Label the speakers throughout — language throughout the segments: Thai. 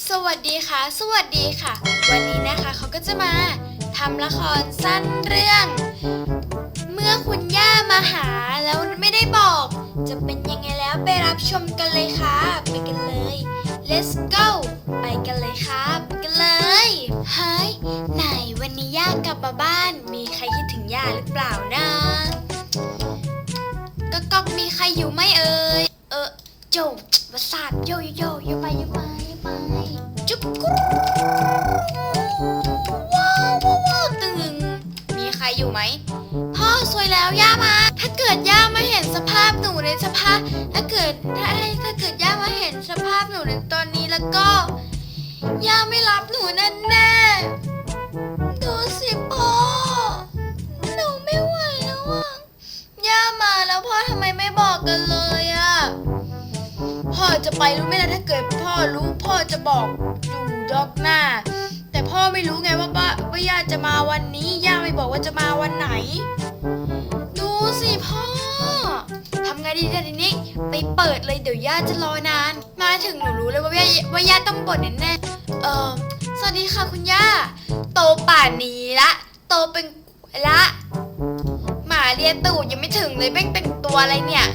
Speaker 1: สวัสดีค่ะ สวัสดีค่ะ วันนี้นะคะเขาก็จะมาทำละครสั้นเรื่อง เมื่อคุณย่ามาหาแล้วไม่ได้บอก จะเป็นยังไงแล้วไปรับชมกันเลยค่ะ ไปกันเลย let's go ไปกันเลยค่ะไปกันเลยเฮ้ยไหนวันนี้ย่ากลับมาบ้าน มีใครคิดถึงย่าหรือเปล่านะก็ก๊อกมีใครอยู่ไหมเอ่ยเออโจประสาทโยโยโยโยไปโยไป สวยแล้วย่ามา ถ้าเกิดย่ามาเห็นสภาพหนูในสภาพ ถ้าเกิดถ้าถ้าเกิดย่ามาเห็นสภาพหนูในตอนนี้แล้วก็ย่าไม่รับหนูแน่แน่ดูสิพ่อหนูไม่ไหวแล้วอะย่ามาแล้วพ่อทำไมไม่บอกกันเลยอะพ่อจะไปรู้ไหมล่ะถ้าเกิดพ่อรู้พ่อจะบอกอยู่ดอกหน้า แต่พ่อไม่รู้ไงว่าว่าว่าย่าจะมาวันนี้ ย่าไม่บอกว่าจะมาวันไหน ดูสิพ่อทำไงดีเนี่ยทีนี้ ไปเปิดเลยเดี๋ยวย่าจะรอนาน มาถึงหนูรู้เลยว่าย่าว่าย่าต้องบ่นแน่ๆเออสวัสดีค่ะคุณย่า โตป่านนี้ละ โตเป็นละหมาเรียนตูดยังไม่ถึงเลยแม่งแต่งตัวอะไรเนี่ย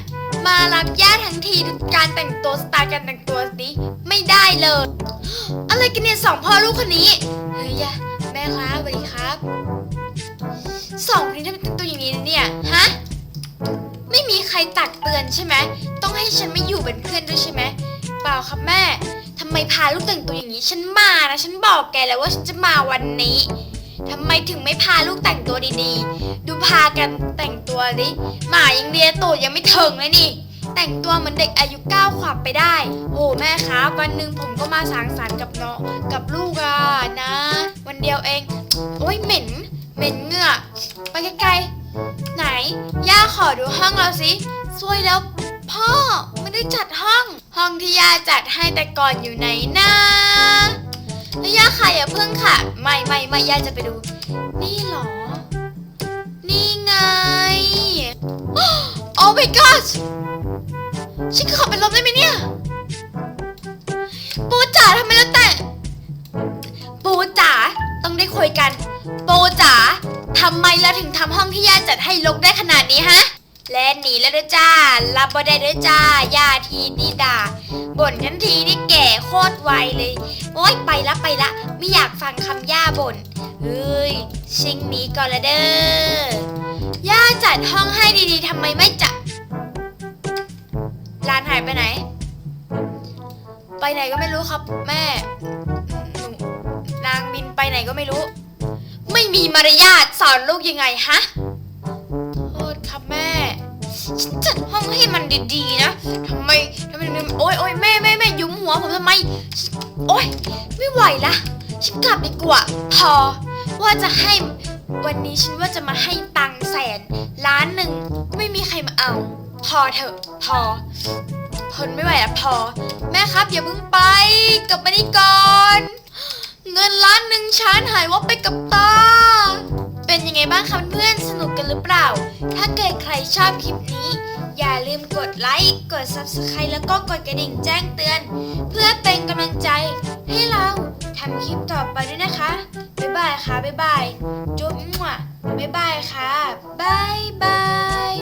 Speaker 1: มารับย่าทั้งทีการแต่งตัวสไตล์การแต่งตัวสิไม่ได้เลย อะไรกันเนี่ยสองพ่อลูกคนนี้เฮ้ยย่าแม่ครับสวัสดีครับสองคนนี้ทำไมแต่งตัวอย่างนี้เนี่ยฮะไม่มีใครตักเตือนใช่ไหมต้องให้ฉันไม่อยู่เป็นเพื่อนด้วยใช่ไหมเปล่าครับแม่ทำไมพาลูกแต่งตัวอย่างนี้ฉันมานะฉันบอกแกแล้วว่าฉันจะมาวันนี้ทำไมถึงไม่พาลูกแต่งตัวดีๆ ดูพากันแต่งตัวดิหมายังเรียตูดยังไม่ถึงเลยนี่ แต่งตัวเหมือนเด็กอายุ9ขวบไปได้ โอ้แม่ครับ วันหนึ่งผมก็มาสางสรรค์กับน้องกับลูกอะนะ วันเดียวเอง โอ้ยเหม็น เหม็นเหงื่อไปไกลๆไหน ย่าขอดูห้องเราสิสวยแล้วพ่อไม่ได้จัดห้อง ห้องที่ย่าจัดให้แต่ก่อนอยู่ไหนนะแล้วย่าค่ะอย่าเพิ่งค่ะ ไม่ไม่ไม่ย่าจะไปดู นี่หรอ นี่ไงโอ้ my god ฉันขับเป็นลมได้ไหมเนี่ย ปูจ๋าทำไมเราแต่ ปูจ๋าต้องได้คุยกัน ปูจ๋าทำไมเราถึงทำห้องที่ย่าจัดให้ลกได้ขนาดนี้ฮะ และหนีแล้วด้วยจ้า รับบ่ได้ด้วยจ้า ย่าทีนี่ด่า บ่นทันทีนี่แก่โคตรไวเลย โอ๊ยไปละไปละ ไม่อยากฟังคำย่าบ่น เฮ้ย ชิงหนีก่อนละเด้อย่าจัดห้องให้ดีๆทำไมไม่จัด ไปไหน ไปไหนก็ไม่รู้ครับ แม่หนูนางบินไปไหนก็ไม่รู้ ไม่มีมารยาทสอนลูกยังไงฮะโทษครับแม่ฉันจัดห้องให้มันดีๆนะทำไมทำไมโอ๊ยโอ๊ยแม่แม่แม่ยุ้มหัวผมทำไมโอ๊ยไม่ไหวละฉันกลับดีกว่าพอว่าจะให้วันนี้ฉันว่าจะมาให้ตังค์แสนล้านหนึ่งไม่มีใครมาเอา พอเถอะ พอ ทนไม่ไหวแล้วพอ แม่ครับอย่าเพิ่งไปกลับมานี่ก่อน เงินล้านหนึ่งฉันหายวับไปกับตา เป็นยังไงบ้างคะเพื่อนสนุกกันหรือเปล่า ถ้าเกิดใครชอบคลิปนี้ อย่าลืมกดไลค์ กด Subscribe แล้วก็กดกระดิ่งแจ้งเตือน เพื่อเป็นกำลังใจให้เราทำคลิปต่อไปด้วยนะคะ บ๊ายบายค่ะ บ๊ายบาย จุ๊บมั่วบ๊ายบายค่ะ บ๊ายบาย